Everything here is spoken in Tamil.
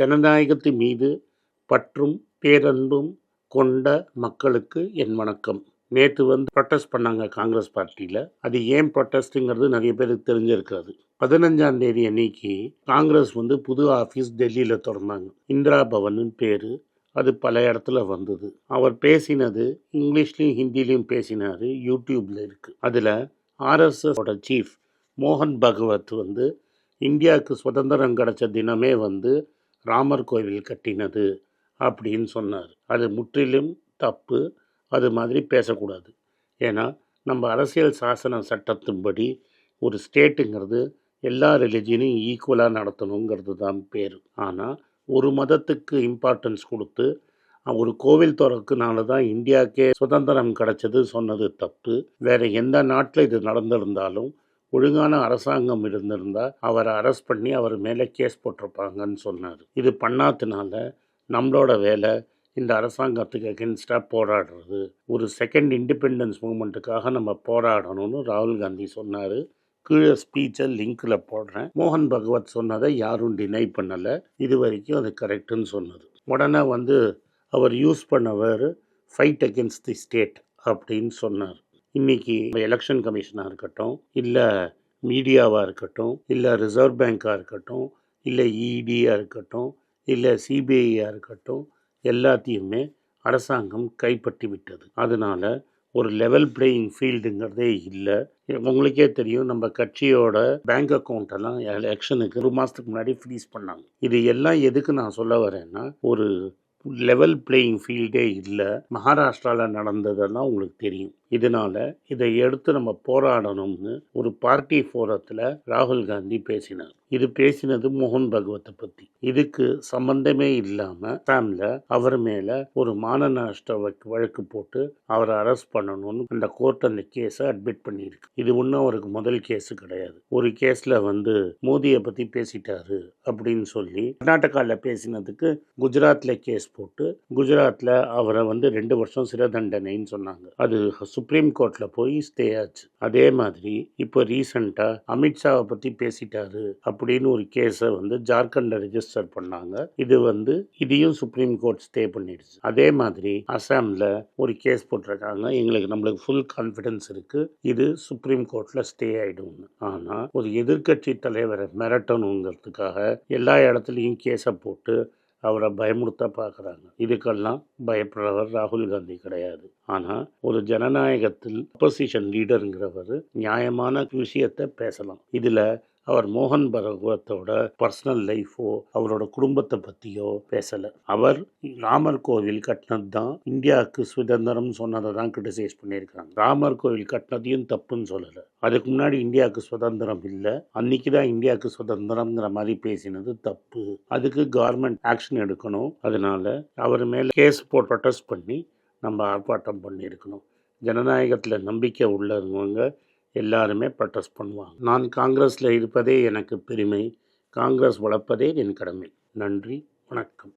ஜனநாயகத்தின் மீது பற்றும் பேரன்பும் கொண்ட மக்களுக்கு என் வணக்கம். நேற்று வந்து ப்ரொட்டஸ்ட் பண்ணாங்க காங்கிரஸ் பார்ட்டியில். அது ஏன் ப்ரொட்டஸ்ட்டுங்கிறது நிறைய பேருக்கு தெரிஞ்சிருக்காது. பதினஞ்சாம் தேதி அன்னைக்கு காங்கிரஸ் வந்து புது ஆஃபீஸ் டெல்லியில் திறந்தாங்க. இந்திரா பவன் பேர் அது பல இடத்துல வந்தது. அவர் பேசினது இங்கிலீஷ்லையும் ஹிந்திலையும் பேசினார் யூடியூப்பில் இருக்குது அதில் ஆர்எஸ்எஸோட சீஃப் மோகன் பகவத் வந்து இந்தியாவுக்கு சுதந்திரம் கிடைச்ச தினமே வந்து ராமர் கோவில் கட்டினது அப்படின்னு சொன்னார். அது முற்றிலும் தப்பு. அது மாதிரி பேசக்கூடாது. ஏன்னா நம்ம அரசியல் சாசன சட்டத்தின்படி ஒரு ஸ்டேட்டுங்கிறது எல்லா ரிலிஜியனையும் ஈக்குவலாக நடத்தணுங்கிறது தான் பேர். ஆனால் ஒரு மதத்துக்கு இம்பார்ட்டன்ஸ் கொடுத்து ஒரு கோவில் திறக்குனால தான் இந்தியாவுக்கே சுதந்திரம் கிடைச்சது சொன்னது தப்பு. வேறு எந்த நாட்டில் இது நடந்திருந்தாலும் ஒழுங்கான அரசாங்கம் இருந்திருந்தால் அவரை அரெஸ்ட் பண்ணி அவர் மேலே கேஸ் போட்டிருப்பாங்கன்னு சொன்னார். இது பண்ணாதனால நம்மளோட வேலை இந்த அரசாங்கத்துக்கு அகென்ஸ்டாக போராடுறது. ஒரு செகண்ட் இண்டிபெண்டன்ஸ் மூமெண்ட்டுக்காக நம்ம போராடணும்னு ராகுல் காந்தி சொன்னார். கீழே ஸ்பீச்சை லிங்க்கில் போடுறேன். மோகன் பகவத் சொன்னதை யாரும் டினை பண்ணலை. இது வரைக்கும் அது கரெக்டுன்னு சொன்னது. உடனே வந்து அவர் யூஸ் பண்ணவர் ஃபைட் அகென்ஸ்ட் தி ஸ்டேட் அப்படின்னு சொன்னார். இன்னைக்கு எலெக்ஷன் கமிஷனாக இருக்கட்டும் இல்லை மீடியாவாக இருக்கட்டும் இல்லை ரிசர்வ் பேங்காக இருக்கட்டும் இல்லை இடியாக இருக்கட்டும் இல்லை சிபிஐயாக இருக்கட்டும் எல்லாத்தையுமே அரசாங்கம் கைப்பற்றி விட்டது. அதனால் ஒரு லெவல் பிளேயிங் ஃபீல்டுங்கிறதே இல்லை. உங்களுக்கே தெரியும் நம்ம கட்சியோட பேங்க் அக்கௌண்ட் எல்லாம் எலெக்ஷனுக்கு ஒரு மாதத்துக்கு முன்னாடி ஃப்ரீஸ் பண்ணாங்க. இது எல்லாம் எதுக்கு நான் சொல்ல வரேன்னா ஒரு லெவல் பிளேயிங் ஃபீல்டே இல்லை. மகாராஷ்டிராவில் நடந்ததெல்லாம் உங்களுக்கு தெரியும். இதனால இதை எடுத்து நம்ம போராடணும்னு ஒரு பார்ட்டி ஃபோரத்தில் ராகுல் காந்தி பேசினார். இது பேசினது மோகன் பகவத்தை பற்றி இதுக்கு சம்பந்தமே இல்லாமல் அசாமில் அவர் மேலே ஒரு மான நஷ்ட வழக்கு போட்டு அவரை அரெஸ்ட் பண்ணணும்னு அந்த கோர்ட் அந்த கேஸை அட்மிட் பண்ணியிருக்கு. இது ஒன்றும் அவருக்கு முதல் கேஸு கிடையாது. ஒரு கேஸில் வந்து மோதியை பற்றி பேசிட்டாரு அப்படின்னு சொல்லி கர்நாடகாவில் பேசினதுக்கு குஜராத்தில் கேஸ் போட்டு குஜராத்தில் அவரை வந்து ரெண்டு வருஷம் சிறை தண்டனைன்னு சொன்னாங்க. அது சுப்ரீம் கோர்ட்டில் போய் ஸ்டே ஆச்சு. அதே மாதிரி இப்போ ரீசண்டாக அமித்ஷாவை பற்றி பேசிட்டாரு அப்படின்னு ஒரு கேஸை வந்து ஜார்க்கண்டில் ரிஜிஸ்டர் பண்ணாங்க. இது வந்து இதையும் சுப்ரீம் கோர்ட் ஸ்டே பண்ணிடுச்சு. அதே மாதிரி அசாமில் ஒரு கேஸ் போட்டிருக்காங்க. எங்களுக்கு நம்மளுக்கு ஃபுல் கான்ஃபிடன்ஸ் இருக்குது இது சுப்ரீம் கோர்ட்டில் ஸ்டே ஆகிடும்னு ஆனால் ஒரு எதிர்கட்சி தலைவரை மிரட்டணுங்கிறதுக்காக எல்லா இடத்துலையும் கேஸை போட்டு அவரை பயமுறுத்த பார்க்குறாங்க. இதுக்கெல்லாம் பயப்படுறவர் ராகுல் காந்தி கிடையாது. ஆனால் ஒரு ஜனநாயகத்தில் அப்போசிஷன் லீடருங்கிறவர் நியாயமான விஷயத்தை பேசலாம். இதில் அவர் மோகன் பகவத்தோட பர்சனல் லைஃபோ அவரோட குடும்பத்தை பற்றியோ பேசலை. அவர் ராமர் கோவில் கட்டினது தான் இந்தியாவுக்கு சுதந்திரம் சொன்னதை தான் கிரிட்டிசைஸ் பண்ணியிருக்காங்க ராமர் கோவில் கட்டினதையும் தப்புன்னு சொல்லலை. அதுக்கு முன்னாடி இந்தியாவுக்கு சுதந்திரம் இல்லை. அன்னைக்கு தான் இந்தியாவுக்கு சுதந்திரம்ங்கிற மாதிரி பேசினது தப்பு. அதுக்கு கவர்மெண்ட் ஆக்ஷன் எடுக்கணும். அதனால அவர் மேலே கேஸ் போட்டு ப்ரொட்டஸ்ட் பண்ணி நம்ம ஆர்ப்பாட்டம் பண்ணியிருக்கணும். ஜனநாயகத்தில் நம்பிக்கை உள்ளவங்க எல்லாருமே ப்ரொட்டஸ்ட் பண்ணுவாங்க. நான் காங்கிரஸில் இருப்பதே எனக்கு பெருமை. காங்கிரஸ் வளர்ப்பதே என் கடமை. நன்றி வணக்கம்.